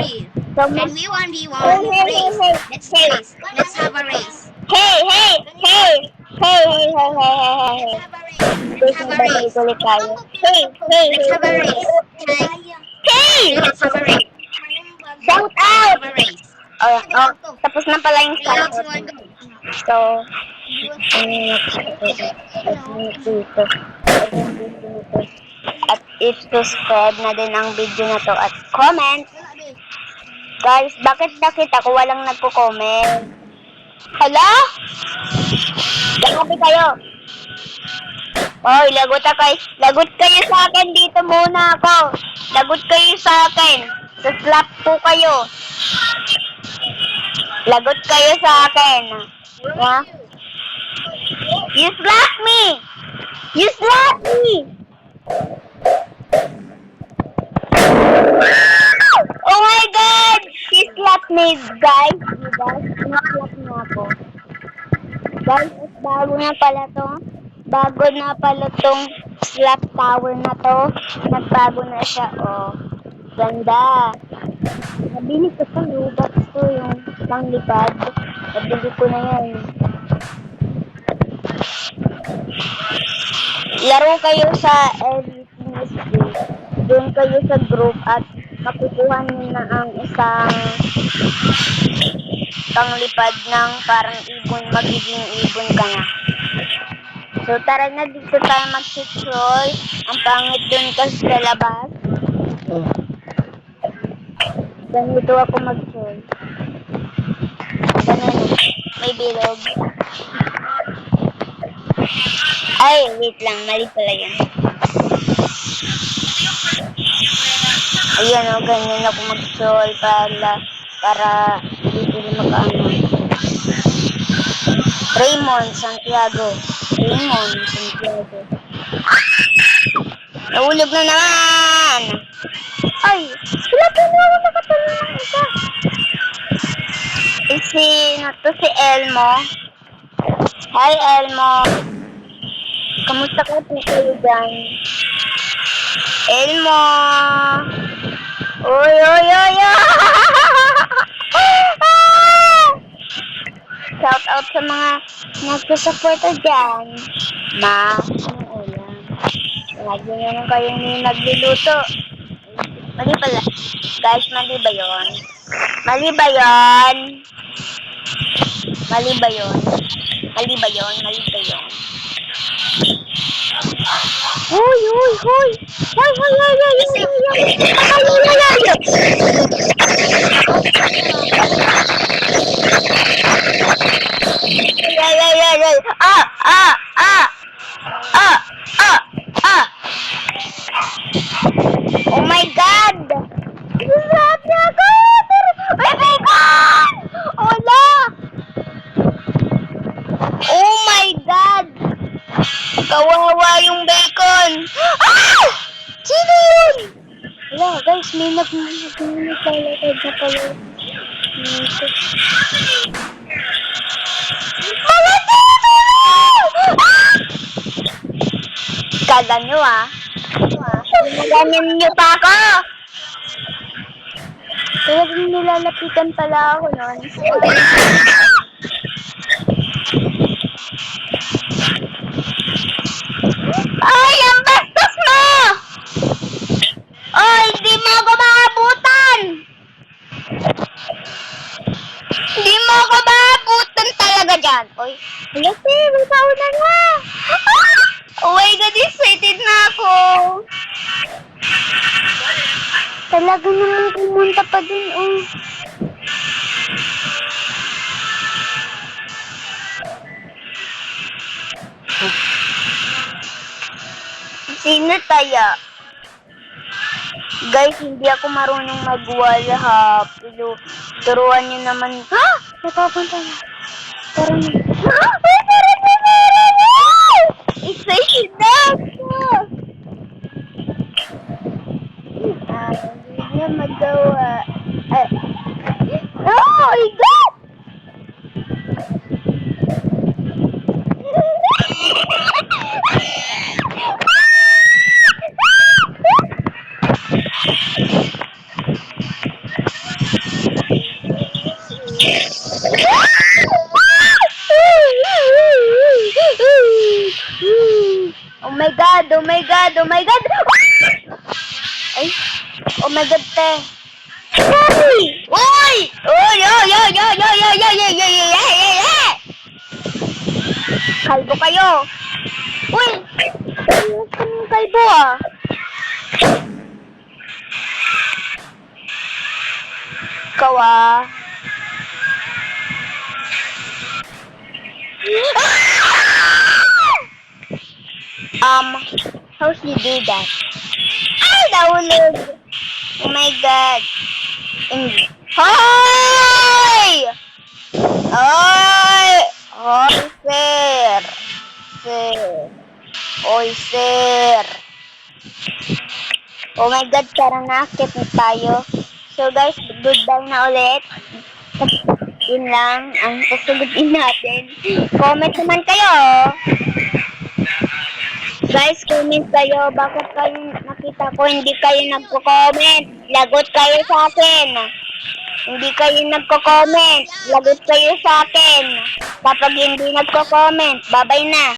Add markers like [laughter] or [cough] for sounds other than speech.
you. And we won, we won. Hey, hey, hey, Let's race. Let's have a race. Hey, hey, hey. Hey, hey, hey, hey, hey, hey. Let's have a race. Let's have a race. Hey, hey, Let's have a race. Hey! Let's have a race. Shout out! Oh, oh, tapos na pala yung shout. So. At if to spread na din ang video na to at comment Guys, bakit nakita ko walang nagko-comment? Hala? Grabe kayo. Oy, lagot kayo. Lagot kayo sa akin. Dito muna ako. Lagot kayo sa akin. Saslap po kayo. Lagot kayo sa akin. Ha? You slap me! You slap me! Me, guys. Guys, sinaslap niya ako. Guys, bago na pala to. Bago na pala tong slap tower na to. Nagbago na siya, oh. Ganda. Nabili ko sa Robux to yung panglipad. Nabili ko na yan. Laro kayo sa Everything is Free. Doon kayo sa group at makukuha na ang isang panglipad ng parang ibon, magiging ibon ka na. So tara na dito tayo mag-troll. Ang pangit doon kasi sa labas. Ganito ako mag-troll. Ganun. May bilog. Ay, wait lang. Mali pala yan. Ayan o, ganyan ako mag-troll para, para dito na makaano. Raymond Santiago. Raymond Santiago. Nahulog na naman! Ay! Wala pa na ako nakatulong ng isa. Eh, si, ano to, si Elmo. Hi, Elmo. Kamusta ka po kayo? Elmo! Oy, oy, oy! Shout out sa mga nagsusuporta dyan. Ma, anong ulam? Lagi naman kayong may nagluluto. Mali pala. Guys, mali ba yun? Mali ba yun? Mali ba yun? Mali ba yun? Mali ba yun? Hoy, hoy, hoy! Hoy, hoy, hoy, hoy, hoy, hoy, hoy! Ay, ay, ay, ay! Ay, ay, ay, ay, ay! Ah, ah, ah! Ah, ah, ah! Oh my God! Isap niya ako! Oh my God! Ola! Oh my God! Kawawa yung bacon! Ah! [gasps] Sino yun? Wala, guys, may nag-naglalakad na pala. Mga! Ah! Kala nyo ah. Ganyan nyo pa ako! Talagang nilalapitan pala ako nun. [laughs] Ay, ang bastos mo! Ay, di mo ako maabutan! Di mo ako maabutan talaga dyan. Oy, wala si, may sauna nga. Ah! Oh my God, excited na ako. Talaga naman pumunta pa dun, oh. Sino taya? Guys, hindi ako marunong mag-wall hop. Pero, turuan nyo naman. Ha? Napapunta na. Tara na. Ha? my God! Oh my God, oh my God, oh my God! Ay, oh my God, te. Uy! Uy! Uy! Uy! Uy! Uy! Uy! Uy! Uy! Uy! Uy! Kalbo kayo! Uy! Ayos ka ng kalbo ah! Ikaw ah! Um, how she do that? Ay, nahulog! Oh my God! Hoy! Hoy! Hoy, sir! Sir! Hoy, sir! Oh my God, parang nakakit na tayo. So guys, goodbye na ulit. Yun lang ang sasagutin natin. Comment naman kayo. Guys, comment kayo. Bakit kayo nakita ko hindi kayo nagko-comment? Lagot kayo sa akin. Hindi kayo nagko-comment. Lagot kayo sa akin. Kapag hindi nagko-comment, babay na.